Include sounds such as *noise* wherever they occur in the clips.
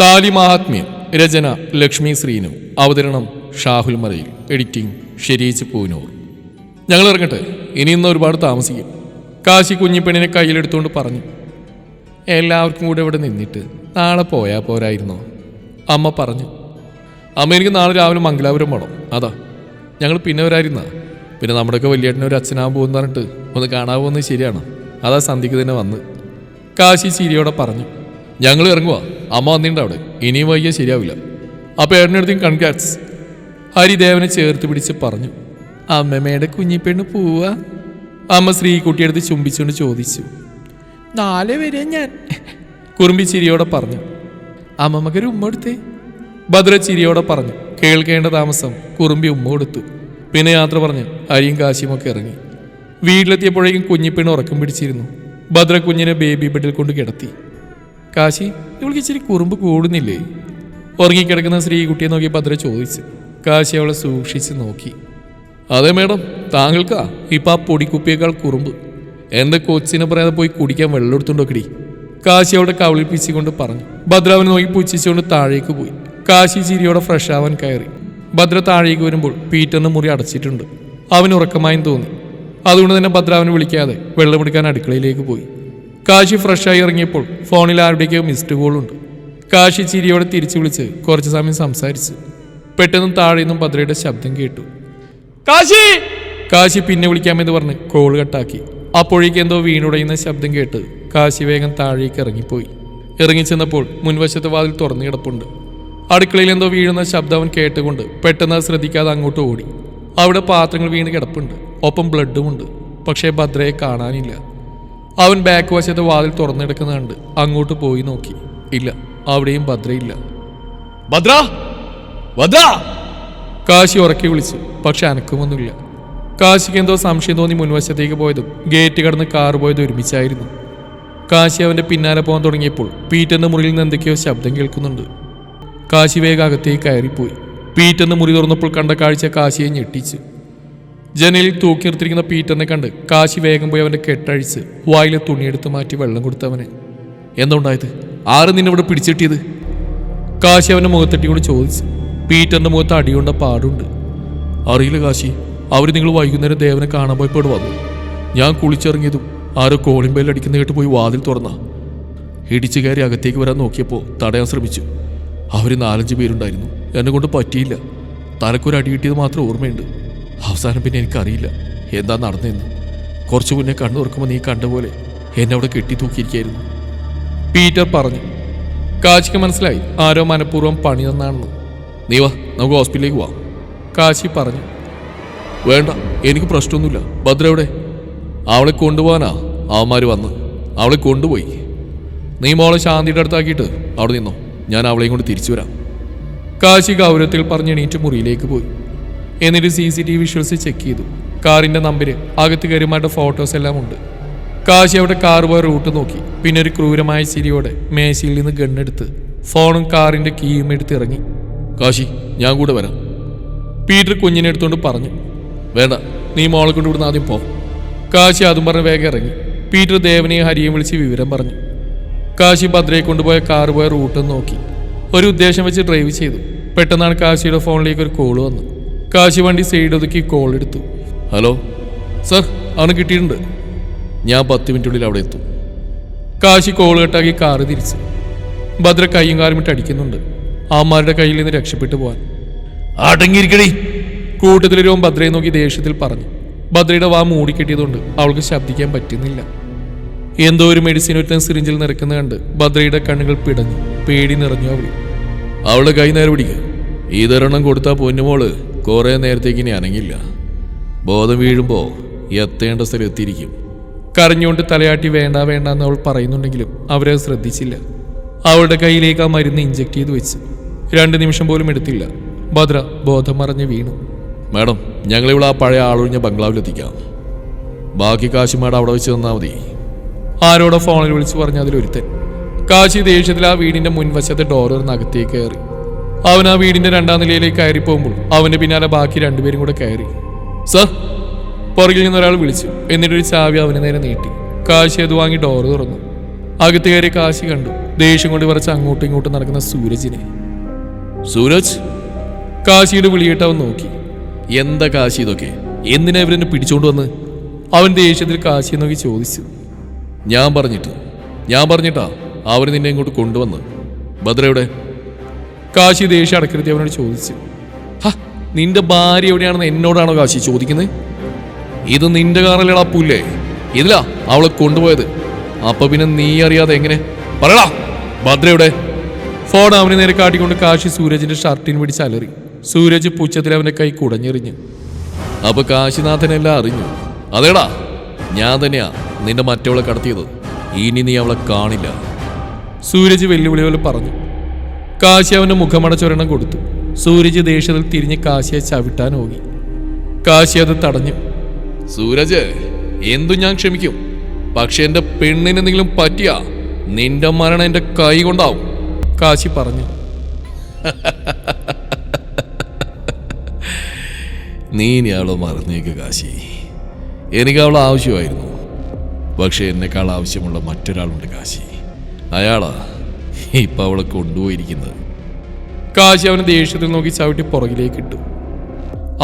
താലി മഹാത്മ്യം രചന ലക്ഷ്മി ശ്രീനു അവതരണം ഷാഹുൽ മറയിൽ എഡിറ്റിംഗ് ഷെരീച്ച് പൂനൂർ. ഞങ്ങൾ ഇറങ്ങട്ടെ ഇനി ഇന്ന് ഒരുപാട് താമസിക്കും. കാശി കുഞ്ഞിപ്പെണ്ണിനെ കയ്യിലെടുത്തുകൊണ്ട് പറഞ്ഞു എല്ലാവർക്കും കൂടെ ഇവിടെ നിന്നിട്ട് നാളെ പോയാൽ പോരായിരുന്നോ? അമ്മ പറഞ്ഞു അമ്മ എനിക്ക് നാളെ രാവിലെ മംഗലാപുരം പോകണം അതാ ഞങ്ങൾ പിന്നെ വരായിരുന്ന പിന്നെ നമ്മുടെയൊക്കെ ഒരു അച്ഛനാകാൻ പോകുന്ന പറഞ്ഞിട്ട് ഒന്ന് കാണാൻ പോകുന്നത് ശരിയാണ്? അതാ സന്ധ്യക്ക് തന്നെ വന്ന് കാശി ചിരിയോടെ പറഞ്ഞു ഞങ്ങൾ ഇറങ്ങുക അമ്മ വന്നിട്ടുണ്ട് അവിടെ. ഇനിയും വയ്യ ശരിയാവില്ല. അപ്പോൾ ഏട്ടനടുത്തും കൺഗ്രാറ്റ്സ് ഹരിദേവനെ ചേർത്ത് പിടിച്ച് പറഞ്ഞു. അമ്മമ്മയുടെ കുഞ്ഞിപ്പെണ്ണ് പോവാ. അമ്മ ശ്രീകുട്ടിയെടുത്ത് ചുംബിച്ചുകൊണ്ട് ചോദിച്ചു. നാളെ വരെ ഞാൻ. കുറുമ്പി ചിരിയോടെ പറഞ്ഞു. അമ്മമ്മക്ക് ഒരു ഉമ്മ കൊടുത്തേ. ഭദ്ര ചിരിയോടെ പറഞ്ഞു. കേൾക്കേണ്ട താമസം കുറുമ്പി ഉമ്മ കൊടുത്തു. പിന്നെ യാത്ര പറഞ്ഞു അരിയും കാശിയും ഒക്കെ ഇറങ്ങി. വീട്ടിലെത്തിയപ്പോഴേക്കും കുഞ്ഞിപ്പെണ്ണ് ഉറക്കം പിടിച്ചിരുന്നു. ഭദ്ര കുഞ്ഞിനെ ബേബി ബെഡിൽ കൊണ്ട് കിടത്തി. കാശി ഇവൾക്ക് ഇച്ചിരി കുറുമ്പ് കൂടുന്നില്ലേ? ഉറങ്ങിക്കിടക്കുന്ന സ്ത്രീകുട്ടിയെ നോക്കി ഭദ്ര ചോദിച്ചു. കാശി അവളെ സൂക്ഷിച്ച് നോക്കി. അതെ മേഡം താങ്കൾക്കാ? ഇപ്പം ആ പൊടിക്കുപ്പിയേക്കാൾ കുറുമ്പ്. എന്റെ കൊച്ചിനെ പറയാതെ പോയി കുടിക്കാൻ വെള്ളം എടുത്തുണ്ടോക്കടി കാശി അവിടെ കവിളിപ്പിച്ചുകൊണ്ട് പറഞ്ഞു. ഭദ്ര അവനെ നോക്കി പുച്ഛിച്ചുകൊണ്ട് താഴേക്ക് പോയി. കാശി ചിരിയോടെ ഫ്രഷ് ആവാൻ കയറി. ഭദ്ര താഴേക്ക് വരുമ്പോൾ പീറ്ററിന് മുറി അടച്ചിട്ടുണ്ട്. അവന് ഉറക്കമായും തോന്നി. അതുകൊണ്ട് തന്നെ ഭദ്ര അവനെ വിളിക്കാതെ വെള്ളമെടുക്കാൻ അടുക്കളയിലേക്ക് പോയി. കാശി ഫ്രഷായി ഇറങ്ങിയപ്പോൾ ഫോണിൽ ആരുടെയൊക്കെയോ മിസ്ഡ് കോളുണ്ട് കാശി ചിരിയോടെ തിരിച്ചു വിളിച്ച് കുറച്ച് സമയം സംസാരിച്ചു. പെട്ടെന്ന് താഴെ നിന്നും ഭദ്രയുടെ ശബ്ദം കേട്ടു. കാശി! കാശി പിന്നെ വിളിക്കാമെന്ന് പറഞ്ഞ് കോൾ കട്ടാക്കി അപ്പോഴേക്ക് എന്തോ വീണുടയുന്ന ശബ്ദം കേട്ട് കാശി വേഗം താഴേക്ക് ഇറങ്ങിപ്പോയി. ഇറങ്ങിച്ചെന്നപ്പോൾ മുൻവശത്തെ വാതിൽ തുറന്നു കിടപ്പുണ്ട്. അടുക്കളയിൽ എന്തോ വീഴുന്ന ശബ്ദം അവൻ കേട്ടുകൊണ്ട് പെട്ടെന്ന് ശ്രദ്ധിക്കാതെ അങ്ങോട്ട് ഓടി. അവിടെ പാത്രങ്ങൾ വീണ് കിടപ്പുണ്ട്. ഒപ്പം ബ്ലഡുമുണ്ട് പക്ഷേ ഭദ്രയെ കാണാനില്ല. അവൻ ബാക്ക് വശത്തെ വാതിൽ തുറന്നെടുക്കുന്നുണ്ട് അങ്ങോട്ട് പോയി നോക്കി. ഇല്ല അവിടെയും ഭദ്രയില്ല ഭദ്ര? ഭദ്ര? കാശി ഉറക്കി വിളിച്ചു. പക്ഷെ അനക്കുമൊന്നുമില്ല. കാശിക്ക് എന്തോ സംശയം തോന്നി മുൻവശത്തേക്ക് പോയതും ഗേറ്റ് കടന്ന് കാർ പോയതും ഒരുമിച്ചായിരുന്നു. കാശി അവന്റെ പിന്നാലെ പോകാൻ തുടങ്ങിയപ്പോൾ പീറ്റെന്ന് മുറിയിൽ നിന്ന് എന്തൊക്കെയോ ശബ്ദം കേൾക്കുന്നുണ്ട്. കാശി വേഗം അകത്തേക്ക് കയറിപ്പോയി. പീറ്റെന്ന് മുറി തുറന്നപ്പോൾ കണ്ട കാഴ്ച കാശിയെ ഞെട്ടിച്ചു. ജനലിൽ തൂക്കി നിർത്തിയിരിക്കുന്ന പീറ്ററിനെ കണ്ട് കാശി വേഗം പോയി അവന്റെ കെട്ടഴിച്ച് വായിലെ തുണിയെടുത്ത് മാറ്റി വെള്ളം കൊടുത്തവനെ എന്തുണ്ടായത്? ആര് നിന്നെ ഇവിടെ പിടിച്ചിട്ടിയത്? കാശി അവന്റെ മുഖത്തട്ടിയോട് ചോദിച്ചു. പീറ്ററിന്റെ മുഖത്ത് അടികൊണ്ട പാടുണ്ട്. അറിയില്ല കാശി അവർ നിങ്ങൾ വൈകുന്നേരം ദേവനെ കാണാൻ പോയപ്പോൾ വന്നു. ഞാൻ കുളിച്ചിറങ്ങിയതും ആരോ കോളിംഗ് അടിക്കുന്ന കേട്ട് പോയി വാതിൽ തുറന്ന. ഇടിച്ചു കയറി അകത്തേക്ക് വരാൻ നോക്കിയപ്പോൾ തടയാൻ ശ്രമിച്ചു. അവർ നാലഞ്ച് പേരുണ്ടായിരുന്നു. എന്നെ കൊണ്ട് പറ്റിയില്ല. തലക്കൊരു അടി കിട്ടിയത് മാത്രം ഓർമ്മയുണ്ട്. അവസാനം പിന്നെ എനിക്കറിയില്ല. എന്താ നടന്നതെന്ന്. കുറച്ചു മുന്നേ കണ്ണു തുറക്കുമ്പോൾ നീ കണ്ട പോലെ എന്നെ അവിടെ കെട്ടി തൂക്കിയിരിക്കായിരുന്നു. പീറ്റർ പറഞ്ഞു കാശിക്ക് മനസ്സിലായി. ആരോ മനഃപൂർവം പണി തന്നാണെന്ന്. നീ വാ നമുക്ക് ഹോസ്പിറ്റലിലേക്ക് പോവാം. കാശി പറഞ്ഞു വേണ്ട എനിക്ക് പ്രശ്നമൊന്നുമില്ല. ഭദ്ര എവിടെ? അവളെ കൊണ്ടുപോകാനാ അവന്മാർ വന്ന് അവളെ കൊണ്ടുപോയി. നീ മോളെ ശാന്തിയുടെ അടുത്താക്കിയിട്ട് അവിടെ നിന്നോ. ഞാൻ അവളെയും കൊണ്ട് തിരിച്ചു വരാം. കാശി ഗൗരവത്തിൽ പറഞ്ഞ് എണീറ്റ് മുറിയിലേക്ക് പോയി. എന്നിട്ട് C C T V visuals check ചെയ്തു. കാറിന്റെ നമ്പര് അകത്ത് കയറിമാരുടെ ഫോട്ടോസ് എല്ലാം ഉണ്ട്. കാശി അവിടെ കാർ പോയ റൂട്ട് നോക്കി. പിന്നെ ഒരു ക്രൂരമായ ചിരിയോടെ മേശയിൽ നിന്ന് ഗണ്ണെടുത്ത് ഫോണും കാറിന്റെ കീയും എടുത്ത് ഇറങ്ങി. കാശി ഞാൻ കൂടെ വരാം. പീറ്റർ കുഞ്ഞിനെ എടുത്തുകൊണ്ട് പറഞ്ഞു. വേണ്ട നീ മോളെ കൊണ്ട് ഇവിടുന്ന് ആദ്യം പോ. കാശി അതും പറഞ്ഞ് വേഗം ഇറങ്ങി. പീറ്റർ ദേവനെയും ഹരിയെയും വിളിച്ച് വിവരം പറഞ്ഞു. കാശി ഭദ്രയെ കൊണ്ടുപോയ കാർ പോയ റൂട്ട് നോക്കി. ഒരു ഉദ്ദേശം വെച്ച് ഡ്രൈവ് ചെയ്തു. പെട്ടെന്നാണ് കാശിയുടെ ഫോണിലേക്ക് ഒരു കോൾ വന്നു കാശി വണ്ടി സൈഡ് ഒതുക്കി കോൾ എടുത്തു. ഹലോ സർ അവന് കിട്ടിയിട്ടുണ്ട്. ഞാൻ പത്ത് മിനിറ്റിനുള്ളിൽ അവിടെ എത്തും. കാശി കോൾ കെട്ടാക്കി കാറ് തിരിച്ചു. ഭദ്ര കൈയും കാലും ഇട്ട് അടിക്കുന്നുണ്ട്. അമ്മമാരുടെ കയ്യിൽ നിന്ന് രക്ഷപ്പെട്ടു പോവാൻ. അടങ്ങിയിരിക്കണേ രോം ഭദ്രയെ നോക്കി ദേഷ്യത്തിൽ പറഞ്ഞു. ഭദ്രയുടെ വാ മൂടിക്കെട്ടിയതുകൊണ്ട് അവൾക്ക് ശബ്ദിക്കാൻ പറ്റുന്നില്ല. എന്തോ ഒരു മെഡിസിൻ ഒരുത്തൻ സിറിഞ്ചിൽ നിറക്കുന്ന കണ്ട് ഭദ്രയുടെ കണ്ണുകൾ പിടഞ്ഞു. പേടി നിറഞ്ഞു അവൾ അവളുടെ കൈ നേരെ പിടിക്കുക ഇതൊരെണ്ണം കൊടുത്താൽ പൊന്നുമോൾ. കുറെ നേരത്തേക്ക് ഇനി അനങ്ങില്ല. ബോധം വീഴുമ്പോൾ എത്തേണ്ട സ്ഥലം എത്തിയിരിക്കും. കരഞ്ഞുകൊണ്ട് തലയാട്ടി വേണ്ട വേണ്ട എന്ന് അവൾ പറയുന്നുണ്ടെങ്കിലും അവരെ ശ്രദ്ധിച്ചില്ല. അവളുടെ കയ്യിലേക്ക് ആ മരുന്ന് ഇഞ്ചെക്ട് ചെയ്ത് വെച്ച്. രണ്ട് നിമിഷം പോലും എടുത്തില്ല. ഭദ്ര ബോധം മറഞ്ഞ് വീണു. മാഡം ഞങ്ങളിവിടെ ആ പഴയ ആളൊഴിഞ്ഞ ബംഗ്ലാവിലെത്തിക്കാം. ബാക്കി കാശി അവിടെ വെച്ച് തന്നാൽ മതി. ആരോടോ ഫോണിൽ വിളിച്ചു പറഞ്ഞ അതിലൊരുത്തൻ. കാശി ദേഷ്യത്തിൽ ആ വീടിന്റെ മുൻവശത്തെ തുറന്ന് അകത്തേക്ക് കയറി. അവൻ ആ വീടിന്റെ രണ്ടാം നിലയിലേക്ക് കയറി പോകുമ്പോൾ അവന്റെ പിന്നാലെ ബാക്കി രണ്ടുപേരും കൂടെ കയറി. സർ പുറകിൽ നിന്ന് ഒരാൾ വിളിച്ചു. എന്നിട്ടൊരു ചാവി അവനെ നേരെ നീട്ടി. കാശി അത് വാങ്ങി ഡോർ തുറന്നു. അകത്ത് കയറി കാശി കണ്ടു. ദേഷ്യം കൊണ്ട് കുറച്ച് അങ്ങോട്ടും ഇങ്ങോട്ടും നടക്കുന്ന സൂരജിനെ. സൂരജ്? കാശിയുടെ വിളിയിട്ട് അവൻ നോക്കി. എന്താ കാശി ഇതൊക്കെ? എന്തിനാ ഇവരെന്നെ പിടിച്ചോണ്ട് വന്ന്? അവൻ ദേഷ്യത്തിൽ കാശിയെ നോക്കി ചോദിച്ചു. ഞാൻ പറഞ്ഞിട്ട്. ഞാൻ പറഞ്ഞിട്ടാ അവർ നിന്നെ ഇങ്ങോട്ട് കൊണ്ടുവന്ന്. ഭദ്രയുടെ കാശി ദേഷ്യം അടക്കരുത്തി അവനോട് ചോദിച്ചു. ഹ നിന്റെ ഭാര്യ എവിടെയാണെന്ന് എന്നോടാണോ കാശി ചോദിക്കുന്നത്? ഇത് നിന്റെ കാറല്ലേടാ പുല്ലേ? ഇതിലാ അവളെ കൊണ്ടുപോയത്. അപ്പൊ പിന്നെ നീ അറിയാതെ എങ്ങനെ? പറയടാ ഭദ്രയുടെ ഫോൺ അവനെ നേരെ കാട്ടിക്കൊണ്ട് കാശി സൂരജിന്റെ ഷർട്ടിന് പിടിച്ച് അലറി. സൂരജ് പുച്ഛത്തിൽ അവന്റെ കൈ കുടഞ്ഞെറിഞ്ഞു. അപ്പൊ കാശിനാഥനെല്ലാം അറിഞ്ഞു. അതേടാ ഞാൻ തന്നെയാ നിന്റെ മറ്റവളെ കടത്തിയത്. ഇനി നീ അവളെ കാണില്ല. സൂരജ് വെല്ലുവിളി പോലെ പറഞ്ഞു. കാശി അവന്റെ മുഖമടച്ചൊരെണ്ണം കൊടുത്തു. സൂരജ് ദേഷ്യത്തിൽ തിരിഞ്ഞ് കാശിയെ ചവിട്ടാൻ ഓങ്ങി കാശി അത് തടഞ്ഞു. സൂരജ് എന്തു ഞാൻ ക്ഷമിക്കും? പക്ഷെ എന്റെ പെണ്ണിന് എന്തെങ്കിലും പറ്റിയ നിന്റെ മരണം എന്റെ കൈ കൊണ്ടാവും. കാശി പറഞ്ഞു. *laughs* നീ ഇനി അവളെ മറന്നേക്ക് കാശി. എനിക്ക് അവളെ ആവശ്യമായിരുന്നു. പക്ഷെ എന്നെക്കാൾ ആവശ്യമുള്ള മറ്റൊരാളുണ്ട് കാശി. അയാളാ ഇപ്പൊ അവളെ കൊണ്ടുപോയിരിക്കുന്നത്. കാശി അവനെ ദേഷ്യത്തിൽ നോക്കി ചവിട്ടി പുറകിലേക്ക് ഇട്ടു.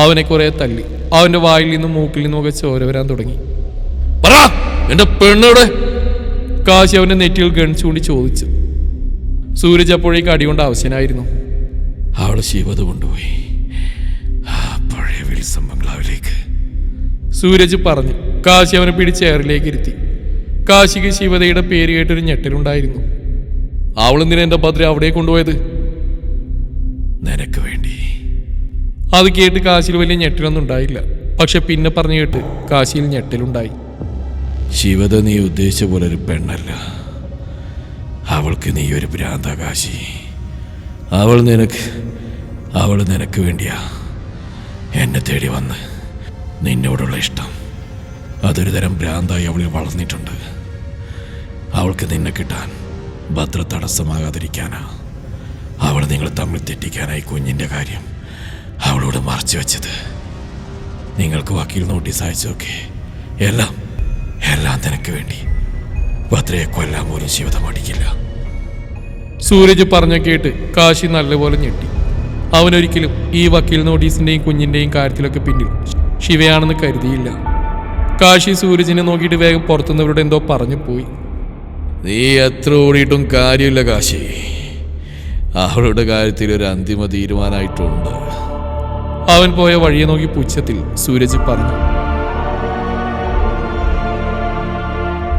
അവനെ കുറെ തല്ലി അവന്റെ വായിൽ നിന്നും മൂക്കിൽ നിന്നും ഒക്കെ ചോര വരാൻ തുടങ്ങി. പറ പെണ്ണോടെ കാശി അവന്റെ നെറ്റിയിൽ ഗണിച്ചുകൊണ്ട് ചോദിച്ചു. സൂരജ് അപ്പോഴേക്ക് അടികൊണ്ട് ആവശ്യനായിരുന്നു അവൾ ശിവത് കൊണ്ടുപോയി. സൂരജ് പറഞ്ഞു കാശി അവനെ പിടിച്ച് എയറിലേക്ക് ഇരുത്തി. കാശിക്ക് ശിവതയുടെ പേര് കേട്ടൊരു ഞെട്ടലുണ്ടായിരുന്നു. അവളെന്തിനാ എന്റെ ഭദ്ര അവിടെ കൊണ്ടുപോയത്? നിനക്ക് വേണ്ടി. അത് കേട്ട് കാശിൽ വലിയ ഞെട്ടിലൊന്നും ഉണ്ടായില്ല. പക്ഷെ പിന്നെ പറഞ്ഞു കേട്ട് കാശിയിൽ ഞെട്ടിലുണ്ടായി. ശിവത നീ ഉദ്ദേശിച്ച പോലെ ഒരു പെണ്ണല്ല. അവൾക്ക് നീ ഒരു ഭ്രാന്ത കാശി അവൾ നിനക്ക് അവൾ നിനക്ക് വേണ്ടിയാ. എന്നെ തേടി വന്ന് നിന്നോടുള്ള ഇഷ്ടം. അതൊരു തരം ഭ്രാന്തായി അവളിൽ വളർന്നിട്ടുണ്ട്. അവൾക്ക് നിന്നെ കിട്ടാൻ ഭദ്ര തടസ്സമാകാതിരിക്കാനാ അവൾ നിങ്ങൾ തമ്മിൽ തെറ്റിക്കാനായി കുഞ്ഞിന്റെ കാര്യം അവളോട് മറച്ചു വെച്ചത്. നിങ്ങൾക്ക് വക്കീൽ നോട്ടീസ് അയച്ചൊക്കെ എല്ലാം എല്ലാം നിനക്ക് വേണ്ടി. ഭദ്രയെ കൊല്ലാൻ പോലും ശിവത മടിക്കില്ല. സൂരജ് പറഞ്ഞ കേട്ട് കാശി നല്ലപോലെ ഞെട്ടി. അവനൊരിക്കലും ഈ വക്കീൽ നോട്ടീസിന്റെയും കുഞ്ഞിന്റെയും കാര്യത്തിലൊക്കെ പിന്നിൽ ശിവയാണെന്ന് കരുതിയില്ല. കാശി സൂരജിനെ നോക്കിയിട്ട് വേഗം പുറത്തുനിന്നവരോട് എന്തോ പറഞ്ഞു പോയി. നീ എത്ര ഓടിയിട്ടും കാര്യമില്ല കാശി. അവളുടെ കാര്യത്തിൽ ഒരു അന്തിമ തീരുമാനമായിട്ടുണ്ട് അവൻ പോയ വഴിയെ നോക്കി പുച്ഛത്തിൽ സൂരജ് പറഞ്ഞു.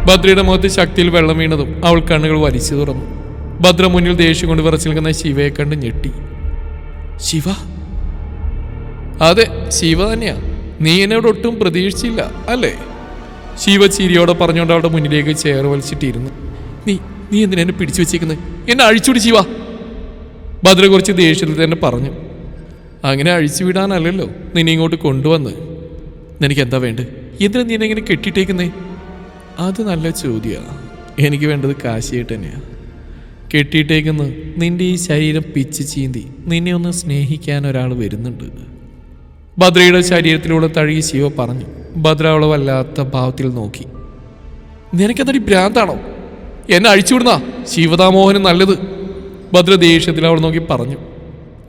ഭദ്രയുടെ മുഖത്ത് ശക്തിയിൽ വെള്ളം വീണതും അവൾ കണ്ണുകൾ വലിച്ചു തുറന്നു. ഭദ്ര മുന്നിൽ ദേഷ്യം കൊണ്ട് വിറച്ചു നിൽക്കുന്ന ശിവയെ കണ്ട് ഞെട്ടി. ശിവ? അതെ ശിവ തന്നെയാ. നീ എന്നോട് ഒട്ടും പ്രതീക്ഷിച്ചില്ല അല്ലേ? ശിവ ചിരിയോടെ പറഞ്ഞുകൊണ്ട് അവിടെ മുന്നിലേക്ക് ചേർ വലിച്ചിട്ടിരുന്നു. നീ നീ എന്തിനാ എന്നെ പിടിച്ചു വെച്ചേക്കുന്നത് എന്നെ അഴിച്ചുവിടി ചെയ്യുവാ ഭദ്ര കുറച്ച് ദേഷ്യത്തിൽ തന്നെ പറഞ്ഞു. അങ്ങനെ അഴിച്ചു വിടാനല്ലല്ലോ നിന്നെ ഇങ്ങോട്ട് കൊണ്ടുവന്ന്. നിനക്ക് എന്താ വേണ്ടത് എന്തിനാ നീ എന്നെ ഇങ്ങനെ കെട്ടിയിട്ടേക്കുന്നേ? അത് നല്ല ചോദ്യമാണ് എനിക്ക് വേണ്ടത് കാശിയായിട്ട് തന്നെയാണ് കെട്ടിയിട്ടേക്കുന്ന നിന്റെ ഈ ശരീരം പിച്ച് ചീന്തി നിന്നെ ഒന്ന് സ്നേഹിക്കാൻ ഒരാൾ വരുന്നുണ്ട്. ഭദ്രയുടെ ശരീരത്തിലൂടെ തഴുകി ശിവ പറഞ്ഞു. ഭദ്ര അവളെ വല്ലാത്ത ഭാവത്തിൽ നോക്കി. നിനക്കെന്തടി ഭ്രാന്താണോ? എന്നെ അഴിച്ചുവിടുന്ന? ശിവതാമോഹന് നല്ലത്. ഭദ്ര ദേഷ്യത്തിൽ അവൾ നോക്കി പറഞ്ഞു.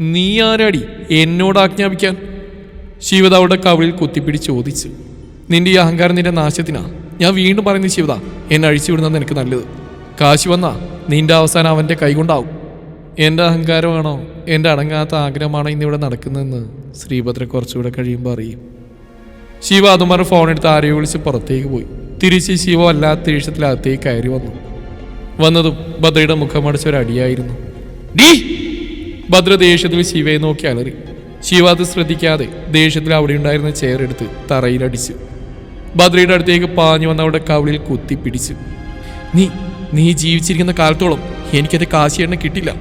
നീ ആരാടി എന്നോട് ആജ്ഞാപിക്കാൻ? ശിവത അവളുടെ കവിളിൽ കുത്തിപ്പിടി ചോദിച്ചു. നിന്റെ ഈ അഹങ്കാരം നിന്റെ നാശത്തിനാ. ഞാൻ വീണ്ടും പറയുന്നു ശിവത എന്നെ അഴിച്ചുവിടുന്നത് എനിക്ക് നല്ലത്. കാശി വന്നാ നിന്റെ അവസാനം അവന്റെ കൈകൊണ്ടാവും. എന്റെ അഹങ്കാരമാണോ? എന്റെ അടങ്ങാത്ത ആഗ്രഹമാണോ ഇന്നിവിടെ നടക്കുന്നതെന്ന് ശ്രീഭദ്ര കുറച്ചുകൂടെ കഴിയുമ്പോൾ അറിയും. ശിവ അതുമാർ ഫോണെടുത്ത് ആരെയോ വിളിച്ച് പുറത്തേക്ക് പോയി. തിരിച്ച് ശിവ വല്ലാത്ത ദേഷ്യത്തിലകത്തേക്ക് കയറി വന്നു. വന്നതും ഭദ്രയുടെ മുഖം ഒരു അടിയായിരുന്നു. ഡീ! ഭദ്ര ദേഷ്യത്തിൽ ശിവയെ നോക്കി അലറി. ശിവ അത് ശ്രദ്ധിക്കാതെ ദേഷ്യത്തിൽ അവിടെ ഉണ്ടായിരുന്ന ചെയർ തറയിലടിച്ചു ഭദ്രയുടെ അടുത്തേക്ക് പാഞ്ഞു വന്ന അവിടെ കവിളിൽ കുത്തി പിടിച്ചു. നീ നീ ജീവിച്ചിരിക്കുന്ന കാലത്തോളം എനിക്കത് കാശിയെണ്ണ കിട്ടില്ല.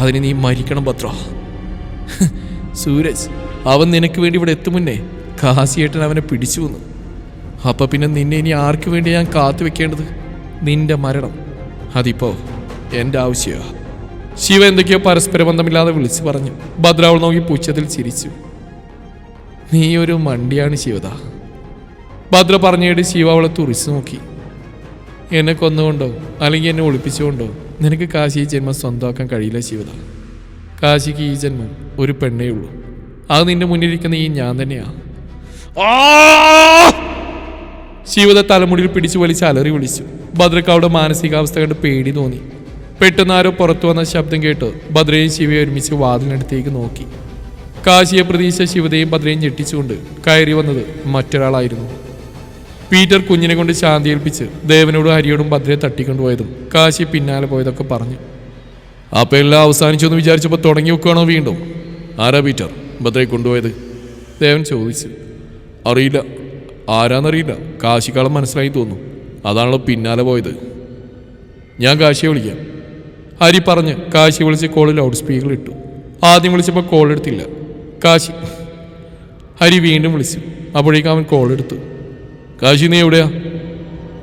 അതിന് നീ മരിക്കണം ഭദ്ര. സൂരജ് അവൻ നിനക്ക് വേണ്ടി ഇവിടെ എത്തും മുന്നേ കാശിയേട്ടൻ അവനെ പിടിച്ചു വന്നു. അപ്പൊ പിന്നെ നിന്നെ ഇനി ആർക്ക് വേണ്ടി ഞാൻ കാത്തു വെക്കേണ്ടത് നിന്റെ മരണം അതിപ്പോ എന്റെ ആവശ്യമാ ശിവ എന്തൊക്കെയോ പരസ്പര ബന്ധമില്ലാതെ വിളിച്ചു പറഞ്ഞു. ഭദ്രാവൾ നോക്കി പുച്ഛത്തിൽ ചിരിച്ചു. നീ ഒരു മണ്ടിയാണ് ശിവത ഭദ്ര പറഞ്ഞിട്ട് ശിവ അവളെ തുറിച്ചു നോക്കി. എന്നെ കൊന്നുകൊണ്ടോ? അല്ലെങ്കിൽ എന്നെ ഒളിപ്പിച്ചുകൊണ്ടോ? നിനക്ക് കാശി ഈ ജന്മം സ്വന്തമാക്കാൻ കഴിയില്ല ശിവത കാശിക്ക് ഈ ജന്മം ഒരു പെണ്ണേ ഉള്ളൂ. അത് നിന്റെ മുന്നിലിരിക്കുന്ന ഈ ഞാൻ തന്നെയാ. ശിവത തലമുടിയിൽ പിടിച്ചു വലിച്ച് അലറി വിളിച്ചു. ഭദ്രക്കാവുടെ മാനസികാവസ്ഥ കണ്ട് പേടി തോന്നി. പെട്ടെന്ന് ആരോ പുറത്തു വന്ന ശബ്ദം കേട്ട് ഭദ്രയും ശിവയും ഒരുമിച്ച് വാതിലിനടുത്തേക്ക് നോക്കി. കാശിയെ പ്രതീക്ഷ ശിവതയും ഭദ്രയും ഞെട്ടിച്ചുകൊണ്ട് കയറി വന്നത് മറ്റൊരാളായിരുന്നു. പീറ്റർ കുഞ്ഞിനെ കൊണ്ട് ശാന്തി ഏൽപ്പിച്ച് ദേവനോടും ഹരിയോടും ഭദ്രയെ തട്ടിക്കൊണ്ടുപോയതും കാശി പിന്നാലെ പോയതൊക്കെ പറഞ്ഞു. അപ്പൊ എല്ലാം അവസാനിച്ചു എന്ന് വിചാരിച്ചപ്പോൾ തുടങ്ങി വെക്കുകയാണോ വീണ്ടും? ആരാ പീറ്റർ ഭദ്രയെ കൊണ്ടുപോയത്? ദേവൻ ചോദിച്ചു. അറിയില്ല. ആരാന്നറിയില്ല. കാശിക്കാളം മനസ്സിലായി തോന്നുന്നു. അതാണല്ലോ പിന്നാലെ പോയത്. ഞാൻ കാശിയെ വിളിക്കാം. ഹരി പറഞ്ഞ് കാശി വിളിച്ച് കോൾ ലൗഡ് സ്പീക്കറിൽ ഇട്ടു. ആദ്യം വിളിച്ചപ്പോൾ കോൾ എടുത്തില്ല. കാശി. ഹരി വീണ്ടും വിളിച്ചു. അപ്പോഴേക്കും അവൻ കോൾ എടുത്തു. കാശി നീ എവിടെയാ?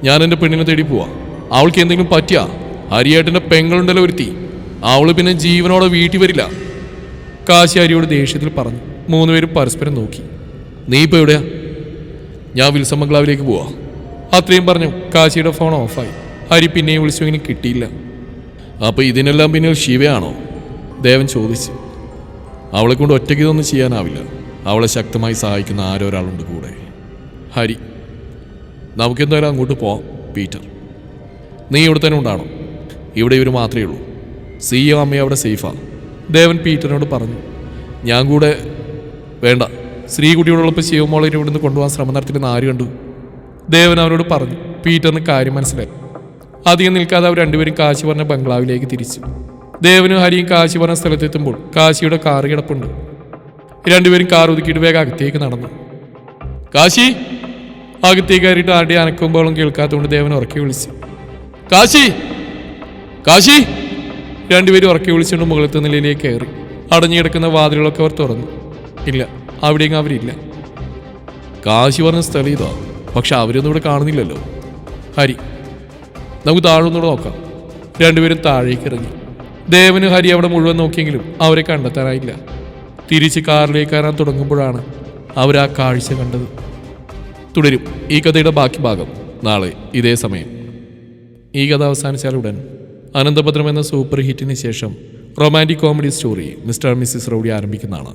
ഞാൻ എന്റെ പെണ്ണിനെ തേടി പോവാ. അവൾക്ക് എന്തെങ്കിലും പറ്റിയാ? ഹരിയേട്ടന്റെ പെങ്ങളുണ്ടല്ലോ ഒരുത്തി. അവൾ പിന്നെ ജീവനോടെ വീട്ടിൽ വരില്ല. കാശി ഹരിയോട് ദേഷ്യത്തിൽ പറഞ്ഞു. മൂന്നുപേരും പരസ്പരം നോക്കി. നീ ഇപ്പോൾ എവിടെയാ? ഞാൻ വിൽസം ബംഗ്ലാവിലേക്ക് പോവാ. അത്രയും പറഞ്ഞു കാശിയുടെ ഫോൺ ഓഫായി ഹരി പിന്നെയും വിളിച്ചുവെങ്കിലും കിട്ടിയില്ല. അപ്പോൾ ഇതിനെല്ലാം പിന്നിൽ ശിവയാണോ? ദേവൻ ചോദിച്ചു. അവളെ കൊണ്ട് ഒറ്റയ്ക്ക് ഇതൊന്നും ചെയ്യാനാവില്ല. അവളെ ശക്തമായി സഹായിക്കുന്ന ആരോ ഒരാളുണ്ട് കൂടെ. ഹരി നമുക്കെന്തായാലും അങ്ങോട്ട് പോവാം പീറ്റർ. നീ ഇവിടെ തന്നെ ഉണ്ടാണോ ഇവിടെ ഇവർ മാത്രമേ ഉള്ളൂ. സിയോ അമ്മയും അവിടെ സേഫാണ് ദേവൻ പീറ്ററിനോട് പറഞ്ഞു ഞാൻ കൂടെ വേണ്ട. ശ്രീകുട്ടിയോടൊപ്പം ശിവമോളെ ഇവിടുന്ന് കൊണ്ടുപോകാൻ ശ്രമം നടത്തിയിരുന്ന ആര് കണ്ടു? ദേവൻ അവരോട് പറഞ്ഞു പീറ്ററിന് കാര്യം മനസ്സിലായി. അധികം നിൽക്കാതെ അവർ രണ്ടുപേരും കാശി പറഞ്ഞ ബംഗ്ലാവിലേക്ക് തിരിച്ചു. ദേവനും ഹരിയും കാശി പറഞ്ഞ സ്ഥലത്തെത്തുമ്പോൾ കാശിയുടെ കാർ കിടപ്പുണ്ട്. രണ്ടുപേരും കാർ ഒതുക്കിയിട്ട് വേഗം അകത്തേക്ക് നടന്നു. കാശി! അകത്തേക്ക് കയറിയിട്ട് ആരുടെ അനക്കുമ്പോഴും കേൾക്കാത്തതുകൊണ്ട് ദേവൻ ഉറക്കി വിളിച്ചു. കാശി! കാശി! രണ്ടുപേരും ഉറക്കി വിളിച്ചുകൊണ്ട് മുകളിലത്തെ നിലയിലേക്ക് കയറി. അടഞ്ഞു കിടക്കുന്ന വാതിലുകളൊക്കെ അവർ തുറന്നു. ഇല്ല അവിടെയെങ്കിലും അവരില്ല. കാശി പറഞ്ഞ സ്ഥലം ഇതാ. പക്ഷെ അവരൊന്നും ഇവിടെ കാണുന്നില്ലല്ലോ. ഹരി നമുക്ക് താഴൊന്നുകൂടെ നോക്കാം. രണ്ടുപേരും താഴേക്ക് ഇറങ്ങി. ദേവന് ഹരി അവിടെ മുഴുവൻ നോക്കിയെങ്കിലും അവരെ കണ്ടെത്താനായില്ല. തിരിച്ച് കാറിലേക്ക് കയറാൻ തുടങ്ങുമ്പോഴാണ് അവർ ആ കാഴ്ച കണ്ടത്. തുടരും. ഈ കഥയുടെ ബാക്കി ഭാഗം നാളെ ഇതേ സമയം. ഈ കഥ അവസാനിച്ചാൽ ഉടൻ അനന്തഭദ്രം എന്ന സൂപ്പർ ഹിറ്റിന് ശേഷം romantic comedy story mister missus rowdy ആരംഭിക്കുന്നതാണ്.